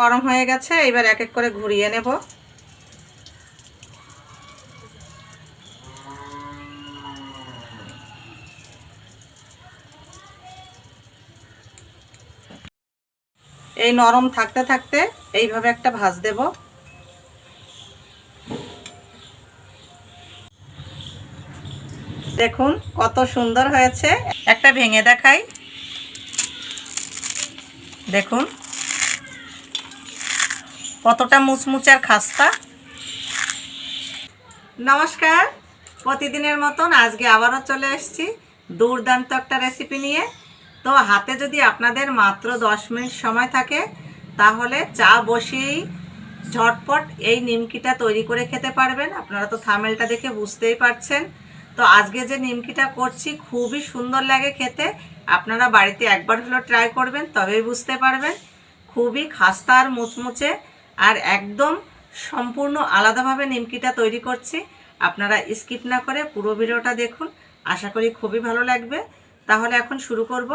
গরম হয়ে গেছে, এবার এক এক করে ঘুরিয়ে নেব। এই নরম থাকতে থাকতে এইভাবে একটা ভাজ দেব। দেখুন কত সুন্দর হয়েছে, একটা ভেঙে দেখাই। দেখুন। কতটা মুচমুচে আর খাস্তা। নমস্কার, প্রতিদিনের মতন আজকে আবারও চলে এসেছি দুর্দান্ত একটা রেসিপি নিয়ে। তো হাতে যদি আপনাদের মাত্র দশ মিনিট সময় থাকে, তাহলে চা বসিয়েই ঝটপট এই নিমকিটা তৈরি করে খেতে পারবেন। আপনারা তো থামেলটা দেখে বুঝতেই পারছেন। তো আজকে যে নিমকিটা করছি, খুবই সুন্দর লাগে খেতে। আপনারা বাড়িতে একবার হলেও ট্রাই করবেন, তবেই বুঝতে পারবেন। খুবই খাস্তা আর মুচমুচে। আর একদম সম্পূর্ণ আলাদাভাবে নিমকিটা তৈরি করছি। আপনারা স্কিপ না করে পুরো ভিডিওটা দেখুন। আশা করি খুবই ভালো লাগবে। তাহলে এখন শুরু করব।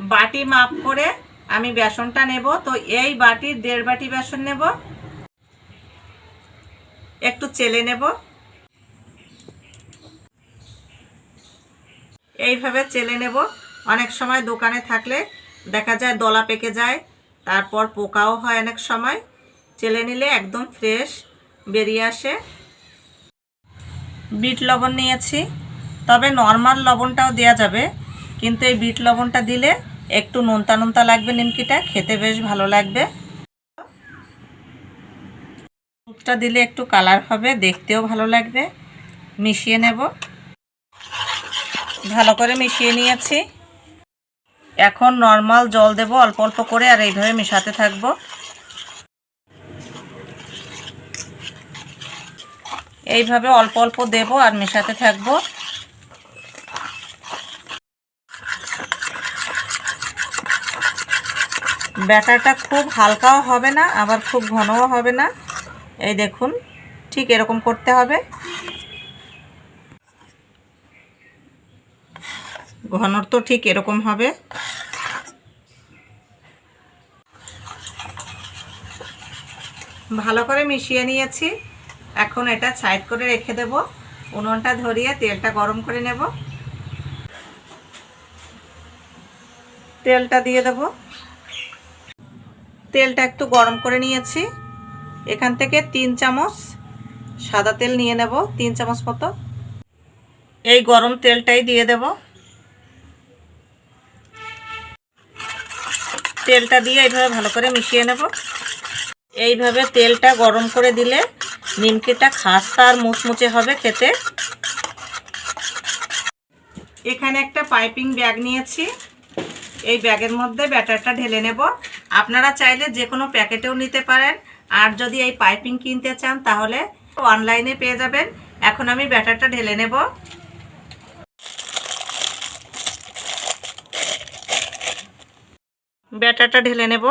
বাটি মাপ করে আমি বেসনটা নেব। তো এই বাটির দেড় বাটি বেসন নেব। একটু চেলে নেব। এইভাবে চেলে নেব। অনেক সময় দোকানে থাকলে দেখা যায় দলা পেকে যায়। তারপর পোকাও হয় অনেক সময়। চেলে নিলে একদম ফ্রেশ বেরিয়ে আসে। বিট লবণ নিয়েছি। তবে নর্মাল লবণটাও দেওয়া যাবে। কিন্তু এই বিট লবণটা দিলে একটু নোনতা নোনতা লাগবে নিমকিটা, খেতে বেশ ভালো লাগবে। দুধটা দিলে একটু কালার হবে, দেখতেও ভালো লাগবে। মিশিয়ে নেব। ভালো করে মিশিয়ে নিয়েছি। এখন নর্মাল জল দেব, অল্প অল্প করে আর এইভাবে মেশাতে থাকব। এইভাবে অল্প অল্প দেব আর মেশাতে থাকব। ব্যাটারটা খুব হালকাও হবে না, আবার খুব ঘনও হবে না। এই দেখুন, ঠিক এরকম করতে হবে। ঘনর তো ঠিক এরকম হবে। ভালো করে মিশিয়ে নিয়েছি। এখন এটা সাইড করে রেখে দেব। উনুনটা ধরিয়ে তেলটা গরম করে নেব। তেলটা দিয়ে দেব। তেলটা একটু গরম করে নিয়েছি। এখান থেকে তিন চামচ সাদা তেল নিয়ে নেব। তিন চামচ মতো। এই গরম তেলটাই দিয়ে দেব। তেলটা দিয়ে এইভাবে ভালো করে মিশিয়ে নেব। এইভাবে তেলটা গরম করে দিলে নিমকিটা খাস্তা আর মুচমুচে হবে খেতে। এখানে একটা পাইপিং ব্যাগ নিয়েছি। এই ব্যাগের মধ্যে ব্যাটারটা ঢেলে নেব। আপনারা চাইলে যে কোনো প্যাকেটেও নিতে পারেন। আর যদি এই পাইপিং কিনতে চান তাহলে অনলাইনে পেয়ে যাবেন। এখন আমি ব্যাটারটা ঢেলে নেব। ব্যাটারটা ঢেলে নেব।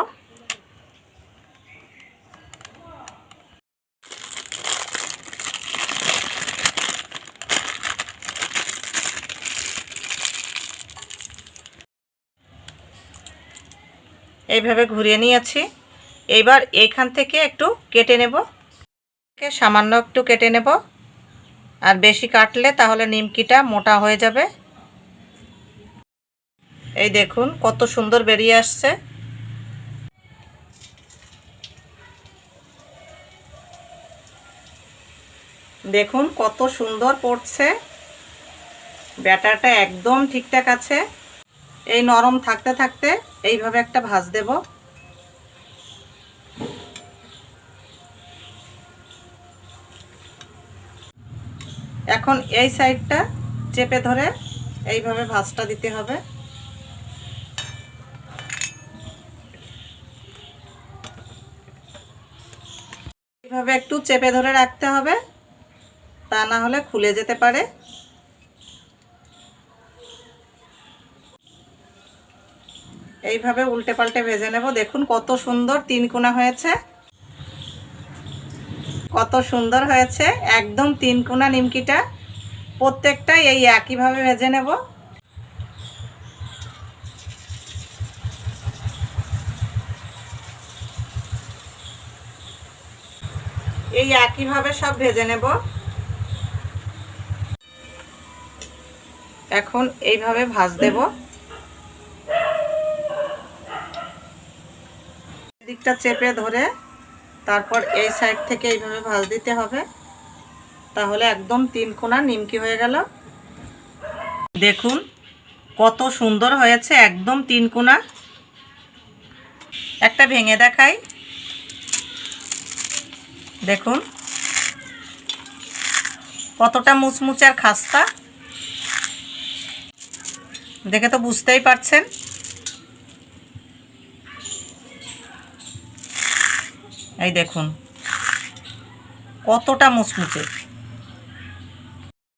এইভাবে ঘুরিয়ে নিয়েছি। এইবার এইখান থেকে একটু কেটে নেব। সামান্য একটু কেটে নেব। আর বেশি কাটলে তাহলে নিমকিটা মোটা হয়ে যাবে। এই দেখুন, কত সুন্দর বেরিয়ে আসছে। দেখুন, কত সুন্দর পড়ছে। ব্যাটারটা একদম ঠিকঠাক আছে। এই নরম থাকতে থাকতে এইভাবে একটা ভাজ দেব। এখন এই সাইডটা চেপে ধরে এইভাবে ভাজটা দিতে হবে। এইভাবে একটু চেপে ধরে রাখতে হবে, তা না হলে খুলে যেতে পারে। এইভাবে উল্টে পাল্টে ভেজে নেব। দেখুন কত সুন্দর তিন কোনা হয়েছে। কত সুন্দর হয়েছে। একদম তিন কোনা নিমকিটা। প্রত্যেকটাই এই একইভাবে ভেজে নেব। এই একইভাবে সব ভেজে নেব। এখন এইভাবে ভাজ দেব। দিকটা চেপে ধরে তারপর এই সাইড থেকে এইভাবে ভাজ দিতে হবে। তাহলে একদম তিন কোনা নিমকি হয়ে গেল। দেখুন কত সুন্দর হয়েছে, একদম তিন কোনা। একটা ভেঙে দেখাই। দেখুন কতটা মুচমুচে আর খাস্তা। দেখে তো বুঝতেই পারছেন। এই দেখুন। কতটা মুচমুচে।